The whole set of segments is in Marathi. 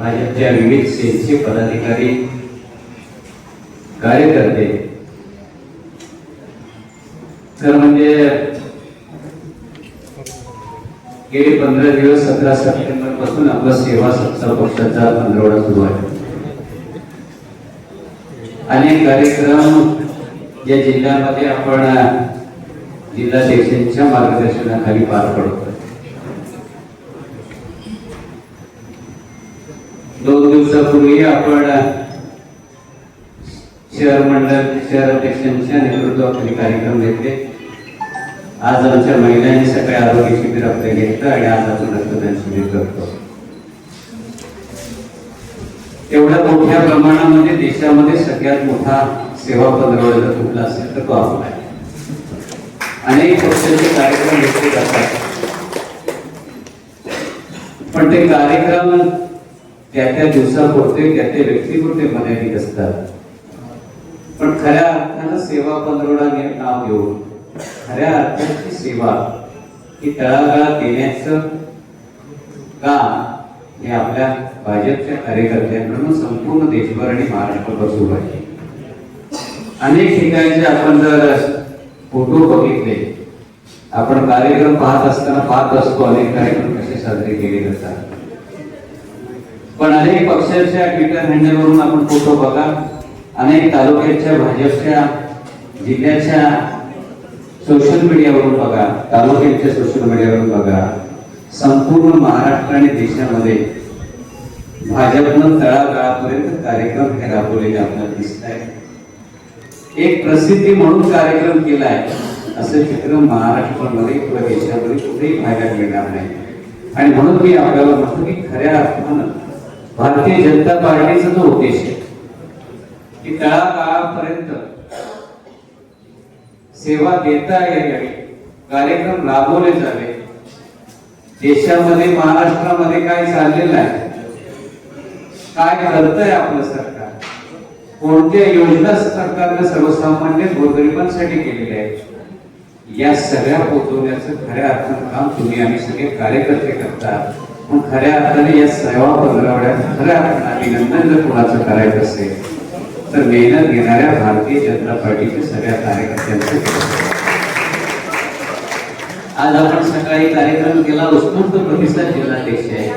भाजपच्या विविध सेलचे पदाधिकारी कार्यकर्ते तर म्हणजे गेले पंधरा दिवस सतरा सप्टेंबरपासून आपला सेवा सत्ता पक्षाचा पंधरवडा सुरू आहे. अनेक कार्यक्रम या जिल्ह्यामध्ये आपण जिल्हाध्यक्षांच्या मार्गदर्शनाखाली पार पडतो दिवसापूर्वी आपण शहर मंडळ शहर अध्यक्षांच्या नेतृत्वाखाली कार्यक्रम घेतले. आज आमच्या महिलांनी सकाळी आरोग्य शिबिर आपलं घेतलं आणि आज आपण रक्तदान शिबिर करतो. एवढ्या मोठ्या प्रमाणामध्ये देशामध्ये सगळ्यात मोठा सेवा पंधरवडा कुठला असेल तर तो आपला आहे. अनेक पक्षांचे कार्यक्रम घेतले जातात. पण ते कार्यक्रम त्या त्या दिवसापुरते त्या त्या व्यक्तीपुरते मर्यादित असतात. पण खऱ्या अर्थानं सेवा पंधरवडा हे नाव घेऊन खऱ्या अर्थाची सेवा ही तळागाळात देण्याचं काम हे आपल्या भाजपच्या कार्यकर्त्यांकडून संपूर्ण देशभर आणि महाराष्ट्रभर सुरू आहे. अनेक ठिकाणचे आपण जर फोटो बघितले आपण कार्यक्रम पाहत असताना पाहत असतो अनेक कार्यक्रम कसे साजरे केले जातात. पण अनेक पक्षाच्या ट्विटर हँडलवरून आपण फोटो बघा. अनेक तालुक्याच्या भाजपच्या जिल्ह्याच्या सोशल मीडियावरून बघा. तालुक्याच्या सोशल मीडियावरून बघा. संपूर्ण महाराष्ट्र आणि देशामध्ये भाजपनं तळागाळापर्यंत कार्यक्रम हे राबवलेले आपल्याला दिसत आहे एक प्रसिद्धी म्हणून कार्यक्रम केलाय असं चित्र महाराष्ट्रामध्ये किंवा देशामध्ये कुठेही पाहायला मिळणार नाही. आणि म्हणून मी आपल्याला म्हणतो की खऱ्या अर्थानं भारतीय जनता पार्टीचा जो उद्देश आहे की तळागाळापर्यंत सेवा देता यावी कार्यक्रम राबवले जावे. देशामध्ये महाराष्ट्रामध्ये काय चाललेलं आहे? काय करतंय आपलं सरकार? कोणत्या योजना सरकारने सर्वसामान्य गोरगरिबांसाठी केलेल्या आहेत? या सगळ्या पोचवण्याचं खऱ्या अर्थानं काम तुम्ही आम्ही सगळे कार्यकर्ते करतात पण खऱ्या अर्थाने या सेवा पंधरवड्यात खऱ्या अर्थानं अभिनंदन जर कोणाचं करायचं असेल तर मेहनत घेणाऱ्या भारतीय जनता पार्टीच्या सगळ्या कार्यकर्त्यांचं आज आपण सकाळी कार्यक्रम केला उत्स्फूर्त प्रतिसाद जिल्हाध्यक्ष आहे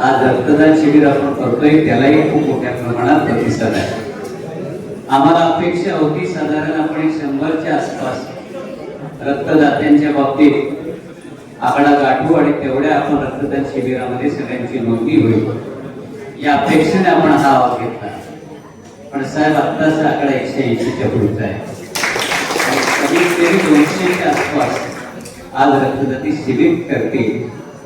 आज रक्तदान शिबिर आपण करतोय त्यालाही खूप मोठ्या प्रमाणात प्रतिसाद आहे. आम्हाला अपेक्षा होती साधारण आपण शंभरच्या आसपास रक्तदात्यांच्या बाबतीत आकडा गाठू आणि तेवढ्या आपण रक्तदान शिबिरामध्ये सगळ्यांची नोंदणी होईल. या अपेक्षेने आपण हा आवाज घेतला. पण साहेब आत्ताचा आकडा एकशे ऐंशीच्या पुढचा आहे. कमीत कमी दोनशेच्या आसपास आज रक्तदाती शिबिर करते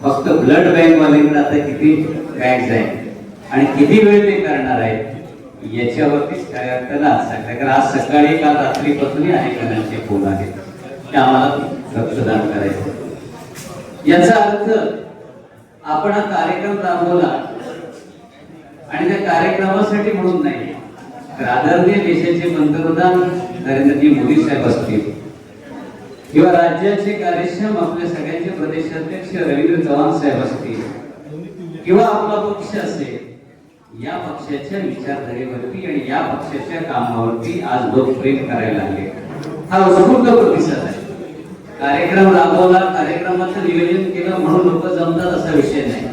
फक्त ब्लड बँक वाल्यांकडे आता किती बँक आहेत आणि किती वेळ ते करणार आहेत याच्यावरतीच काय अर्थानं आज कारण आज सकाळी काल रात्रीपासूनही आहे जणांचे फोन आले ते आम्हाला रक्तदान करायचं. याचा अर्थ आपण हा कार्यक्रम राबवला आणि त्या कार्यक्रमासाठी म्हणून नाही तर आदरणीय देशाचे पंतप्रधान नरेंद्रजी मोदी साहेब असतील किंवा राज्याचे कार्यक्षम आपल्या सगळ्यांचे प्रदेशाध्यक्ष रवींद्र चव्हाण साहेब असतील किंवा आपला पक्ष असेल या पक्षाच्या विचारधारेवरती आणि या पक्षाच्या कामावरती आज लोक प्रेम करायला लागले. हा उत्स्फूर्त प्रतिसाद आहे. कार्यक्रम राबवला कार्यक्रमाचं नियोजन केलं म्हणून लोक जमतात असा विषय नाही.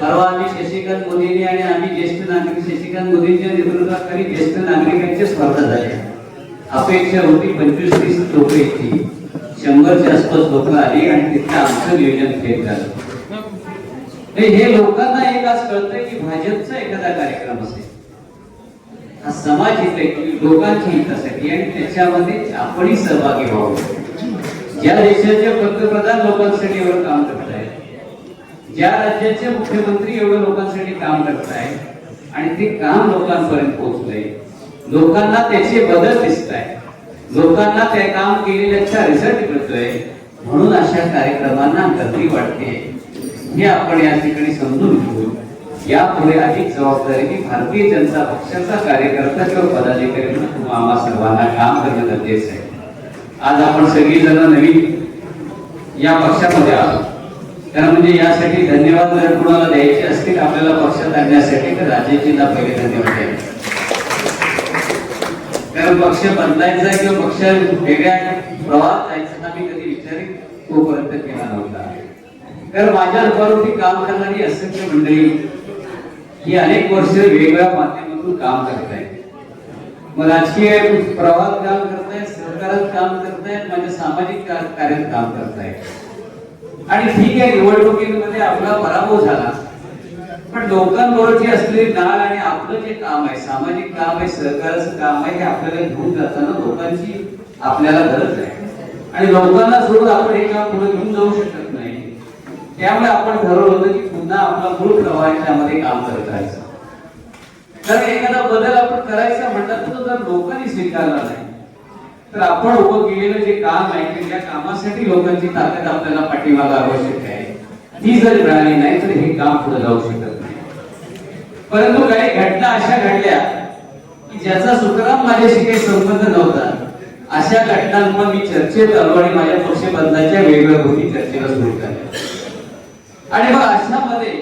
परवा आम्ही शशिकांत मोदींनी आणि आम्ही ज्येष्ठ नागरिक शशिकांत मोदींच्या नेतृत्वाखाली ज्येष्ठ नागरिकांची स्पर्धा झाली अपेक्षा होती पंचवीस तीस लोक येतील शंभरच्या आसपास लोक आली आणि तिथं आमचं नियोजन थेट झालं. हे हे लोकांना एक आज कळतंय की भाजपचा एखादा कार्यक्रम असेल. हा समाज हित आहे. की लोकांच्या हितासाठी आणि त्याच्यामध्ये आपणही सहभागी व्हावं. या देशाचे पंतप्रधान लोकांसाठी एवढं काम करत आहेत. ज्या राज्याचे मुख्यमंत्री एवढं लोकांसाठी काम करत आहेत आणि ते काम लोकांपर्यंत पोहोचलंय लोकांना त्याचे बदल दिसत आहे लोकांना त्या काम केलेल्याचा रिझल्ट मिळतोय म्हणून अशा कार्यक्रमांना गर्दी वाटते. हे आपण या ठिकाणी समजून घेऊ. यापुढे अधिक की भारतीय जनता पक्षाचा कार्यकर्ता किंवा पदाधिकारी म्हणून आम्हा सर्वांना काम करणं गरजेचं आहे. आज आपण सगळी जण नवीन या पक्षामध्ये आलो तर म्हणजे यासाठी धन्यवाद जर कुणाला द्यायचे असतील आपल्याला पक्षात आणण्यासाठी तर राजेजींना पहिले धन्यवाद द्यायचे कारण पक्ष बदलायचा किंवा पक्ष वेगळ्या प्रवाहात जायचा मी कधी विचारही तोपर्यंत केला नव्हता. कारण माझ्या रूपावरती काम करणारी असंख्य मंडळी ही अनेक वर्ष वेगवेगळ्या माध्यमातून काम करत आहेत मग राजकीय प्रवाहात काम करतायत सरकारात काम करतायत माझ्या सामाजिक कार्यात काम करतायत. आणि ठीक आहे निवडणुकीमध्ये आपला पराभव झाला. पण लोकांबरोबरची असलेली नाळ आणि आपलं जे काम आहे सामाजिक काम आहे सहकाराचं काम आहे हे आपल्याला घेऊन जाताना लोकांची आपल्याला गरज आहे. आणि लोकांना सोडून आपण हे काम पुढे घेऊन जाऊ शकत नाही. त्यामुळे आपण ठरवलं होतं की पुन्हा आपला मूळ प्रवाहामध्ये काम करत राहायचं. कारण एखादा बदल आपण करायचा म्हटलं तर जर लोकांनी स्वीकारला नाही तर आपण उभं केलेलं जे काम आहे त्या कामासाठी लोकांची ताकद आपल्याला पाठीमागा आवश्यक आहे. ती जर मिळाली नाही तर हे काम पुढे जाऊ शकत नाही. परंतु काही घटना अशा घडल्या की ज्याचा सुतराम माझ्याशी काही संबंध नव्हता. अशा घटनांवर मी चर्चेत आलो आणि माझ्या पक्ष बदलाच्या वेगवेगळ्या गोष्टी चर्चेला सुरू केल्या. आणि मग अशामध्ये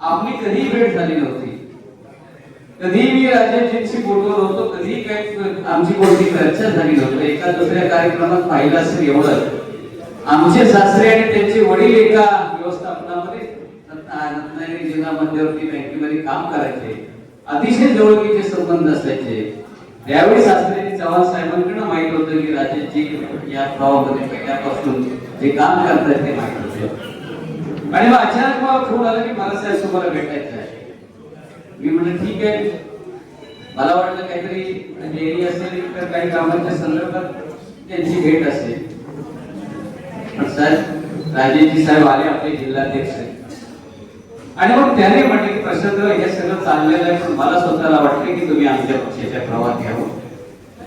आपली कधी भेट झाली नव्हती. कधी मी राजेशजींशी बोललो नव्हतो कधी काही आमची कोणती चर्चा झाली नव्हती. एका दुसऱ्या कार्यक्रमात पाहिलं असेल एवढं. आमचे सासरे आणि त्यांचे वडील एका व्यवस्थापनामध्ये रत्नागिरी जिल्हा मध्यवर्ती बँकेमध्ये काम करायचे. अतिशय जवळकीचे संबंध असायचे. त्यावेळी सासरे चव्हाण साहेबांकडे माहीत होतं की राजेशजी या प्रवाहामध्ये पहिल्यापासून जे काम करतात ते माहीत होते. आणि मग अचानक मला फोन आला की मला साहेब तुम्हाला भेटायचं आहे. मी म्हणलं ठीक आहे. मला वाटलं काहीतरी म्हणजे डेअरी असेल तर काही कामाच्या संदर्भात त्यांची भेट असेल. पण साहेब राजेशजी साहेब आले आपले जिल्हाध्यक्ष. आणि मग त्याने म्हटले की प्रसंग हे सगळं चाललेलं आहे पण मला स्वतःला वाटलं की तुम्ही आमच्या पक्षाच्या प्रवाहात घ्यावं हो.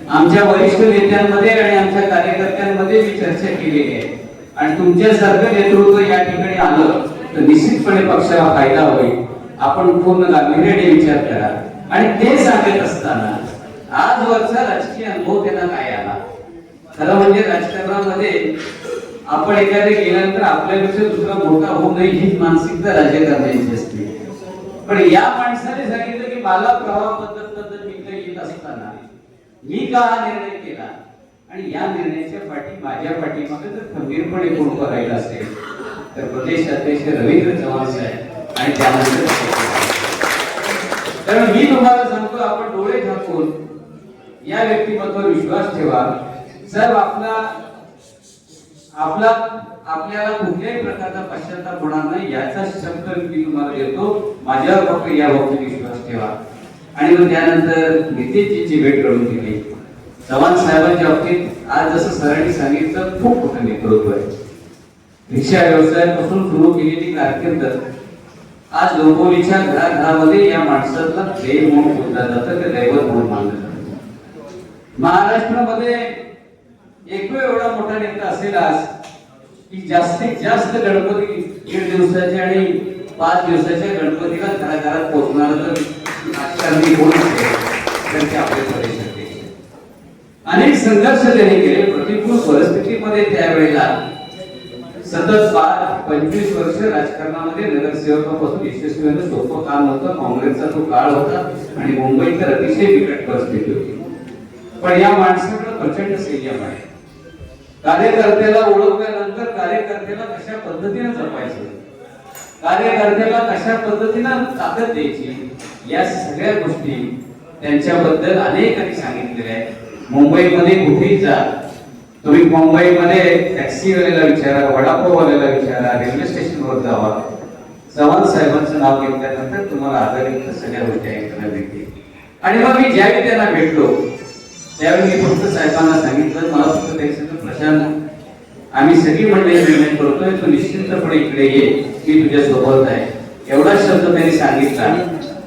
आमच्या वरिष्ठ नेत्यांमध्ये आणि आमच्या कार्यकर्त्यांमध्ये मी चर्चा केलेली आहे. आणि तुमच्यासारखं नेतृत्व या ठिकाणी आलं तर निश्चितपणे पक्षाला फायदा होईल. आपण पूर्ण गांभीर्याने विचार करा. आणि ते सांगत असताना आजवरचा राजकीय अनुभव त्यांना काय आला? खरं म्हणजे राजकारणामध्ये आपण एखादे गेल्यानंतर आपल्यापेक्षा दुसरा मोठा होऊ नये हीच मानसिकता राजकारण्यांची असते. पण या माणसाने सांगितलं की मला प्रवाह पद्धत पद्धत मी इकडे येत असताना मी का हा निर्णय केला? आणि या निर्णयाच्या पाठी माझ्या पाठीमागे जर खंबीरपणे कोण करायला असेल? तर प्रदेश अध्यक्ष रवींद्र चव्हाण साहेब. आणि त्यानंतर कारण मी तुम्हाला सांगतो आपण डोळे झाकून या व्यक्तिमत्वावर विश्वास ठेवा. जर आपला आपला आपल्याला कुठल्याही प्रकारचा पश्चाताप होणार नाही याचा शब्द मी तुम्हाला देतो. माझ्यावर फक्त या बाबतीत विश्वास ठेवा. आणि मग त्यानंतर नितीशजीची भेट करून दिली चव्हाण साहेबांच्या बाबतीत आज जसं सरांनी सांगितलं खूप मोठं नेतृत्व आहे. रिक्षा व्यवसायापासून सुरू केलेली कारकीर्द आज डोंबिवलीच्या घराघरामध्ये या माणसाला देव म्हणून बोललं जातं ते दैवत म्हणून मानलं जातं. महाराष्ट्रामध्ये एकमेव एवढा मोठा नेता असेल आज की जास्तीत जास्त गणपती दीड दिवसाचे आणि पाच दिवसाच्या गणपतीला घराघरात पोहोचणार तर राजकारणी कोण आपले अनेक संघर्ष त्यांनी केले प्रतिकूल परिस्थितीमध्ये त्यावेळेला सतत बार पंचवीस वर्ष राजकारणामध्ये नगरसेवकापासून यशस्वी सोपं काम होतं. काँग्रेसचा तो काळ होता आणि मुंबईत तर अतिशय बिकट परिस्थिती होती. पण या माणसाकडे प्रचंड संयम आहे. कार्यकर्त्याला ओळखल्यानंतर कार्यकर्त्याला कशा पद्धतीने जपायचं? कार्यकर्त्याला कशा पद्धतीनं ताकद द्यायची? या सगळ्या गोष्टी त्यांच्याबद्दल अनेकांनी सांगितलेल्या आहेत. मुंबईमध्ये कुठेही जा तुम्ही मुंबईमध्ये टॅक्सीवाल्याला विचारा वडापाववाल्याला विचारा रेल्वे स्टेशनवर जावा. चव्हाण साहेबांचं नाव घेतल्यानंतर तुम्हाला आधारित सगळ्या गोष्टी ऐकायला मिळतील आणि मग मी ज्यावेळी त्यांना भेटलो त्यावेळी मी फक्त साहेबांना सांगितलं मला फक्त त्यांचं प्रशांत. आम्ही सगळी मंडळी निर्णय करतोय तू निश्चिंतपणे इकडे ये मी तुझ्या सोबत आहे. एवढा शब्द त्यांनी सांगितला.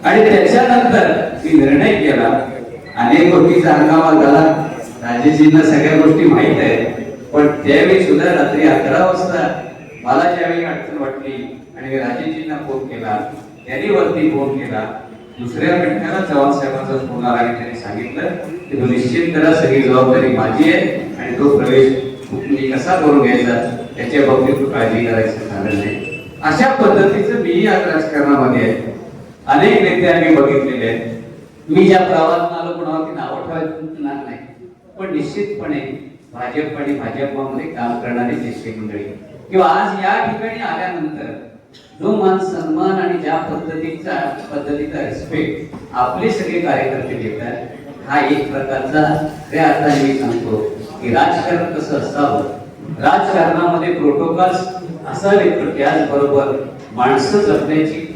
आणि त्याच्यानंतर मी निर्णय केला अनेक गोष्टीचा हंगामा झाला. राजेजींना सगळ्या गोष्टी माहीत आहेत. पण त्यावेळी सुद्धा रात्री अकरा वाजता मला ज्यावेळी अडचण वाटली आणि राजेशजींना राजेजींना फोन केला त्यांनी वरती फोन केला दुसऱ्या घटनेला चव्हाण साहेबांचा फोन आला आणि त्यांनी सांगितलं की तो निश्चित करा सगळी जबाबदारी माझी आहे आणि तो प्रवेश मी कसा करून घ्यायचा त्याच्या बाबतीत काळजी करायचं कारण नाही. अशा पद्धतीचं मीही आज राजकारणामध्ये आहे अनेक नेते आम्ही बघितलेले आहेत. मी ज्या प्रवासात आलो कोणावरती नाव ठेवायचं पण निश्चितपणे भाजप आणि भाजपमध्ये काम करणारी ज्येष्ठ मंडळी. किंवा आज या ठिकाणी आल्यानंतर जो मान सन्मान आणि ज्या पद्धतीचा पद्धतीचा रिस्पेक्ट आपले सगळे कार्यकर्ते देतात हा एक प्रकारचा त्या अर्थाने मी सांगतो की राजकारण कसं असावं राजकारणामध्ये प्रोटोकॉल्स असावेत पण त्याचबरोबर माणसं जपण्याची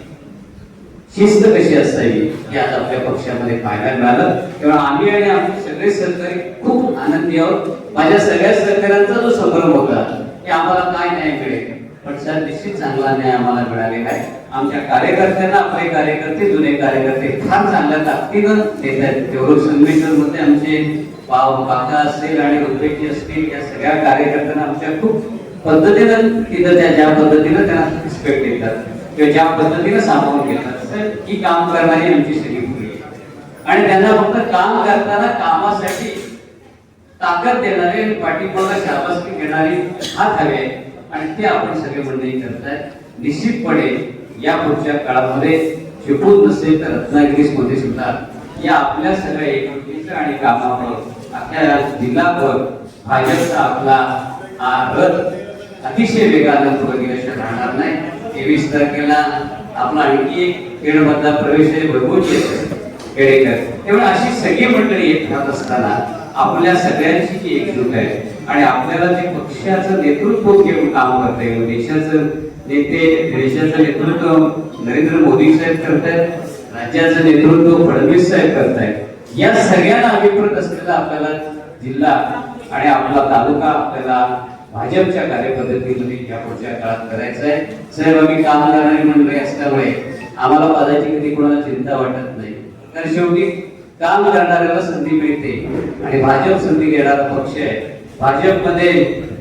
शिस्त कशी असावी हे आज आपल्या पक्षामध्ये पाहायला मिळालं. तेव्हा आम्ही आणि आमचे सगळे सहकारी खूप आनंदी आहोत. माझ्या सगळ्या सहकाऱ्यांचा जो संभ्रम होता की आम्हाला काय न्याय मिळेल? पण सर निश्चित चांगला न्याय आम्हाला मिळालेला आहे. आमच्या कार्यकर्त्यांना आपले कार्यकर्ते जुने कार्यकर्ते फार चांगल्या ताकदीनं देत आहेत. तेवढं संमेश्वर मध्ये आमचे पाव काका असेल आणि रुपेची असतील या सगळ्या कार्यकर्त्यांना आमच्या खूप पद्धतीनं तिथं त्या ज्या पद्धतीनं त्यांना रिस्पेक्ट देतात. किंवा ज्या पद्धतीनं सामावून घेतात. तर ही काम करणारी आमची सगळी मुली. आणि त्यांना फक्त काम करताना कामासाठी ताकद देणारे आणि पाठीमागा शाबासकी घेणारी हात हवे आणि ते आपण सगळे मंडळी करतायत निश्चितपणे या पुढच्या काळामध्ये शिकून नसेल तर रत्नागिरीसमध्ये सुद्धा या आपल्या सगळ्या एकजुटीचं आणि कामामुळे अख्या जिल्हाभर भाजपचा आपला हा रथ अतिशय वेगानं पुढे गेल्याशिवाय राहणार नाही. तेवीस तारखेला आपला आणखी एक खेळमधला प्रवेश भरपूर खेडेकर तेव्हा अशी सगळी मंडळी एक राहत असताना आपल्या सगळ्यांची जी एकजूट आहे. आणि आपल्याला जे पक्षाचं नेतृत्व घेऊन काम करता येईल देशाचं नेते देशाचं नेतृत्व नरेंद्र मोदी साहेब करतायत राज्याचं नेतृत्व फडणवीस साहेब करतायत या सगळ्यांना अभिप्रेत असलेला आपल्याला जिल्हा आणि आपला तालुका आपल्याला भाजपच्या कार्यपद्धतीमध्ये या पुढच्या काळात करायचं आहे. साहेब आम्ही काम करणारी मंडळी असल्यामुळे आम्हाला पदाची कधी कोणाला चिंता वाटत नाही. तर शेवटी काम करणाऱ्याला संधी मिळते आणि भाजप संधी देणारा पक्ष आहे. भाजपमध्ये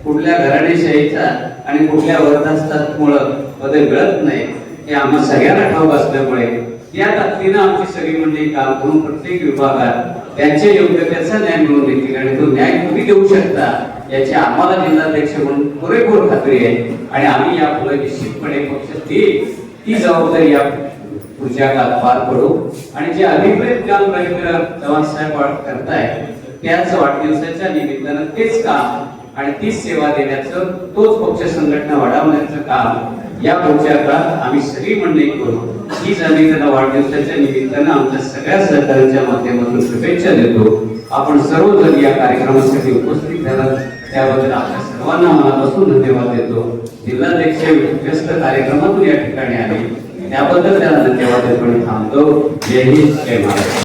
कुठल्या घराणेशाहीचा आणि कुठल्या वर्धास्तामुळं बदल मिळत नाही हे आम्हा सगळ्यांना ठाऊक असल्यामुळे या ताकदीनं आमची सगळी मंडळी काम करून प्रत्येक विभागात त्यांच्या त्याचा न्याय मिळवून देतील आणि तो न्याय तुम्ही देऊ शकता. याची आम्हाला जिल्हाध्यक्ष म्हणून पुरेपूर खात्री आहे. आणि आम्ही यापुढे निश्चितपणे पक्ष देईल ती जबाबदारी या पुढच्या काळात पार पडू. आणि जे अभिप्रेत काम रवींद्र चव्हाण साहेब करताय त्याच वाढदिवसाच्या निमित्तानं तेच काम आणि तीच सेवा देण्याचं तोच पक्ष संघटना वाढवण्याचं काम या पुढच्या काळात आम्ही सगळी मंडळी करू. हीच आम्ही त्यांना वाढदिवसाच्या निमित्तानं आमच्या सगळ्या सहकार्यांच्या माध्यमातून शुभेच्छा देतो. आपण सर्वजण या कार्यक्रमासाठी उपस्थित झाला त्याबद्दल आपल्या सर्वांना मनापासून धन्यवाद देतो. जिल्हाध्यक्ष व्यस्त कार्यक्रमातून या ठिकाणी आले. त्याबद्दल त्यांना धन्यवाद देतो आणि थांबतो. जय हिंद जय महाराष्ट्र.